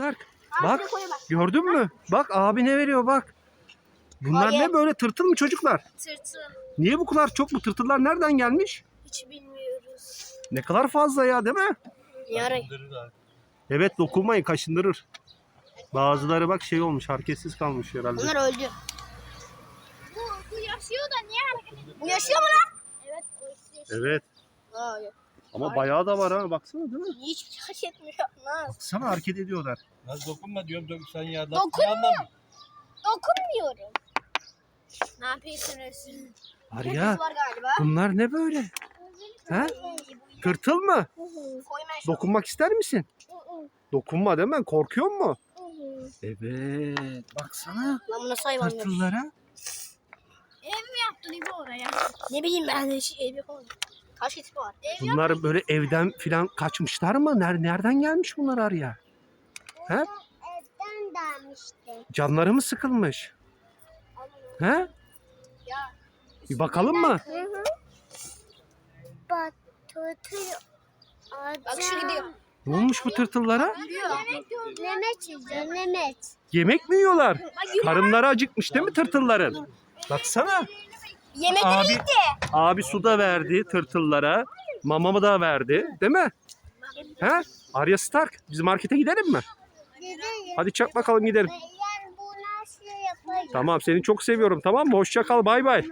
Stark. Bak. gördün mü? Bak abi ne veriyor bak. Bunlar Hayır. ne böyle tırtıl mı çocuklar? Tırtıl. Niye bu kadar çok bu tırtıllar nereden gelmiş? Hiç bilmiyoruz. Ne kadar fazla ya değil mi? Yarın. Evet dokunmayın kaşındırır. Bazıları bak şey olmuş hareketsiz kalmış herhalde. Bunlar öldü. Bu, bu yaşıyor da niye hareket ediyor? Bu yaşıyor mu lan? Evet. O yaşıyor. Evet Aa, yok. Ama bayağı da var ha baksana değil mi? Hiçbir şey hareket etmiyor. Nasıl? Sana hareket ediyorlar. Az dokunma diyorum dök sen yerden. Dokunmuyor. Dokunmuyorum. Ne yapıyorsunuz? Var Kız ya var galiba. bunlar ne böyle? Ha? Tırtıl mı? Dokunmak ister misin? Dokunma değil mi? Korkuyor mu? Evet. Baksana Lan bu nasıl tırtıllara. Ev mi yaptın İbo oraya? Ne bileyim ben de şey ev yapamadım. Kaç tipi var? Ev Bunlar böyle evden filan kaçmışlar mı? Ner- Nereden gelmiş bunlar araya? He? Evden gelmişti. Canları mı sıkılmış? He? Ya. Bir bakalım mı? Hı hı. Bak tutuyor. Bak şu gidiyor. Ne olmuş bu tırtıllara? Nemet yiyeceğim. Nemet. Yemek mi yiyorlar? Karınları acıkmış değil mi tırtılların? Baksana. Yemek Abi, abi su da verdi tırtıllara. Mamamı da verdi. Değil mi? He? Arya Stark. Biz markete gidelim mi? Hadi çak bakalım gidelim. Tamam seni çok seviyorum tamam mı? Hoşça kal bay bay.